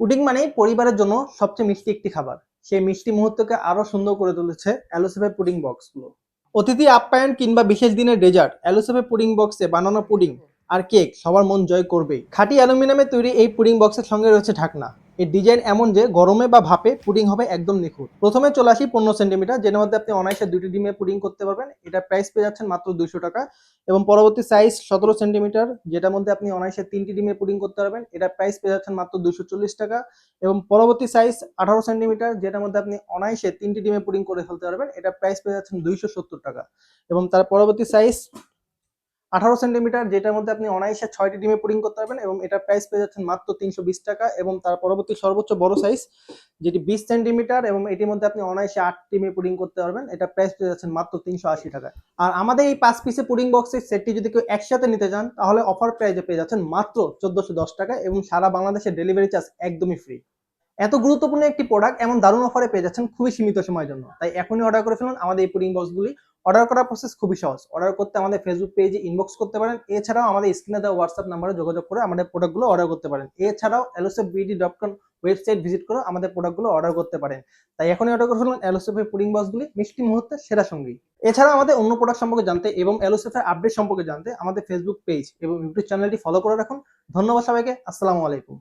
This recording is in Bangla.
পুডিং মানেই পরিবারের জন্য সবচেয়ে মিষ্টি একটি খাবার। সেই মিষ্টি মুহূর্তকে আরও সুন্দর করে তুলেছে অ্যালোসেফের পুডিং বক্সগুলো। অতিথি আপ্যায়ন কিংবা বিশেষ দিনের ডেজার্ট, অ্যালোসেফের পুডিং বক্সে বানানো পুডিং আর কেক সবার মন জয় করবেই। খাঁটি অ্যালুমিনিয়ামে তৈরি এই পুডিং বক্সের সঙ্গে রয়েছে ঢাকনা। এর ডিজাইন এমন যে গরমে বা ভাপে পুডিং হবে একদম নিখুঁত। প্রথমে চলে আসি পনেরো সেন্টিমিটার, যেটার মধ্যে আপনি অনায়াসে দুটি ডিমে পুডিং করতে পারবেন। এটা প্রাইস পেয়ে যাচ্ছেন মাত্র দুইশো টাকা এবং পরবর্তী সাইজ সতেরো সেন্টিমিটার, যেটার মধ্যে আপনি অনায়াসে তিনটি ডিমে পুডিং করতে পারবেন। এটা প্রাইস পেয়ে যাচ্ছেন মাত্র দুশো চল্লিশ টাকা এবং পরবর্তী সাইজ আঠারো সেন্টিমিটার, যেটার মধ্যে আপনি অনায়াসে তিনটি ডিমে পুডিং করে ফেলতে পারবেন। এটা প্রাইস পেয়ে যাচ্ছেন দুইশো সত্তর টাকা এবং তার পরবর্তী সাইজ আঠারো সেন্টিমিটার, যেটার মধ্যে আপনি অনায়াসে ছয়টি ডিমে পুডিং করতে পারবেন এবং এটার প্রাইস পেয়ে যাচ্ছেন মাত্র তিনশো বিশ টাকা এবং তার পরবর্তী সর্বোচ্চ বড় সাইজ যেটি বিশ সেন্টিমিটার এবং এটির মধ্যে আপনি অনায়াসে আট ডিমে পুডিং করতে পারবেন এটা প্রাইস পেয়ে যাচ্ছেন মাত্র তিনশো আশি টাকা আর আমাদের এই পাঁচ পিসে পুডিং বক্সের সেটটি যদি কেউ একসাথে নিতে চান, তাহলে অফার প্রাইজে পেয়ে যাচ্ছেন মাত্র চোদ্দশো দশ টাকা এবং সারা বাংলাদেশের ডেলিভারি চার্জ একদমই ফ্রি এত গুরুত্বপূর্ণ একটি প্রোডাক্ট এমন দারুণ অফারে পেয়ে যাচ্ছেন খুবই সীমিত সময়ের জন্য। তাই এখনই অর্ডার করে ফেলুন আমাদের এই পুডিং বক্সগুলি অর্ডার করার প্রসেস খুবই সহজ। অর্ডার করতে আমাদের ফেসবুক পেজে ইনবক্স করতে পারেন। এছাড়াও আমাদের স্ক্রিনে দেওয়া হোয়াটসঅ্যাপ নাম্বারে যোগাযোগ করে আমাদের প্রোডাক্টগুলো অর্ডার করতে পারেন। এছাড়াও Elosafe BD dot com website visit করে আমাদের প্রোডাক্টগুলো অর্ডার করতে পারেন। তাই এখনই অর্ডার করে ফেলুন এলোসেফের পুডিং বক্সগুলি মিষ্টি মুহূর্তে, সেরা সঙ্গী। এছাড়াও আমাদের অন্য প্রোডাক্ট সম্পর্কে জানতে এবং এলোসেফের আপডেট সম্পর্কে জানতে আমাদের ফেসবুক পেজ এবং ইউটিউব চ্যানেলটি ফলো করে রাখুন। ধন্যবাদ সবাইকে। আসসালামু আলাইকুম।